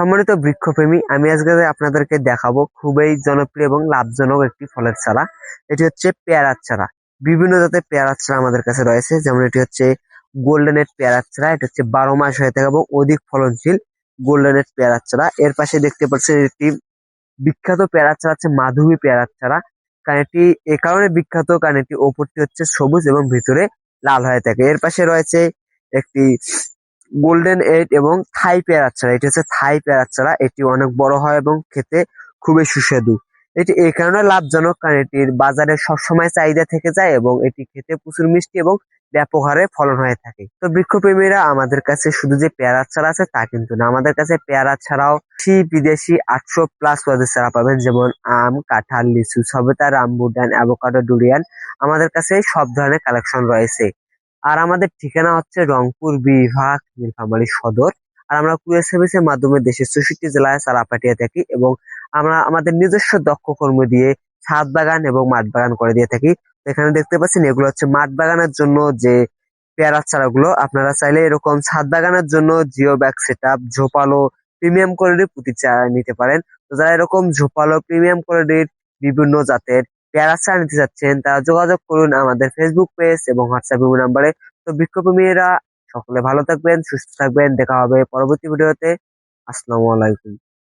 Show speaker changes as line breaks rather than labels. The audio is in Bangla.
সম্মানিত বৃক্ষপ্রেমী, আমি আজকে আপনাদেরকে দেখাবো খুবই জনপ্রিয় এবং লাভজনক একটি ফলের চারা। এটি হচ্ছে পেয়ারার চারা। বিভিন্ন জাতের পেয়ারার চারা আমাদের কাছে রয়েছে। যেমন এটি হচ্ছে গোল্ডেনের পেয়ারার চারা, এটা হচ্ছে বারো মাস হয়ে থাকে এবং অধিক ফলনশীল গোল্ডেনের পেয়ারার চারা। এর পাশে দেখতে পাচ্ছেন একটি বিখ্যাত পেয়ারার চারা হচ্ছে মাধবী পেয়ারার চারা। কারণ এটি এ কারণে বিখ্যাত কারণ এটি ওপরটি হচ্ছে সবুজ এবং ভিতরে লাল হয়ে থাকে। এর পাশে রয়েছে একটি গোল্ডেন এইট এবং থাই পেয়ারার চারা এটি হচ্ছে থাই পেয়ারার চারা এটি অনেক বড় হয় এবং খেতে খুবই সুস্বাদু। এটি এই কারণে লাভজনক, কারণ এটির বাজারে সবসময় চাহিদা থেকে যায় এবং এটি খেতে প্রচুর মিষ্টি এবং ব্যাপক হারে ফলন হয়ে থাকে। তো বৃক্ষপ্রেমীরা আমাদের কাছে শুধু যে পেয়ারার চারা আছে তা কিন্তু না। আমাদের কাছে পেয়ারা ছাড়াও সি বিদেশি আটশো প্লাস পদের চারা পাবেন, যেমন আম, কাঁঠাল, লিচু, সবেতা, রামবুটান, অ্যাভোকাডো, ডুরিয়ান। আমাদের কাছে সব ধরনের কালেকশন রয়েছে। আর আমাদের ঠিকানা হচ্ছে রংপুর বিভাগ নীলফামারী সদর। আর আমরা কুরিয়ার সার্ভিসের মাধ্যমে দেশের চৌষট্টি জেলায় চারা পাঠিয়ে থাকি এবং আমরা আমাদের নিজস্ব দক্ষ কর্মী দিয়ে ছাদ বাগান এবং মাঠ বাগান করে দিয়ে থাকি। এখানে দেখতে পাচ্ছেন, এগুলো হচ্ছে মাঠ বাগানের জন্য যে পেয়ারার চারাগুলো। আপনারা চাইলে এরকম ছাদ বাগানের জন্য জিও ব্যাগ সেট আপ ঝোপালো প্রিমিয়াম কোয়ালিটির পুঁতি চারা নিতে পারেন। তো যারা এরকম ঝোপালো প্রিমিয়াম কোয়ালিটির বিভিন্ন জাতের পেয়ারা নিতে চাচ্ছেন, তারা যোগাযোগ করুন আমাদের ফেসবুক পেজ এবং হোয়াটসঅ্যাপ নাম্বারে তো বিক্ষোভীরা সকলে ভালো থাকবেন, সুস্থ থাকবেন। দেখা হবে পরবর্তী ভিডিওতে আসসালামু আলাইকুম।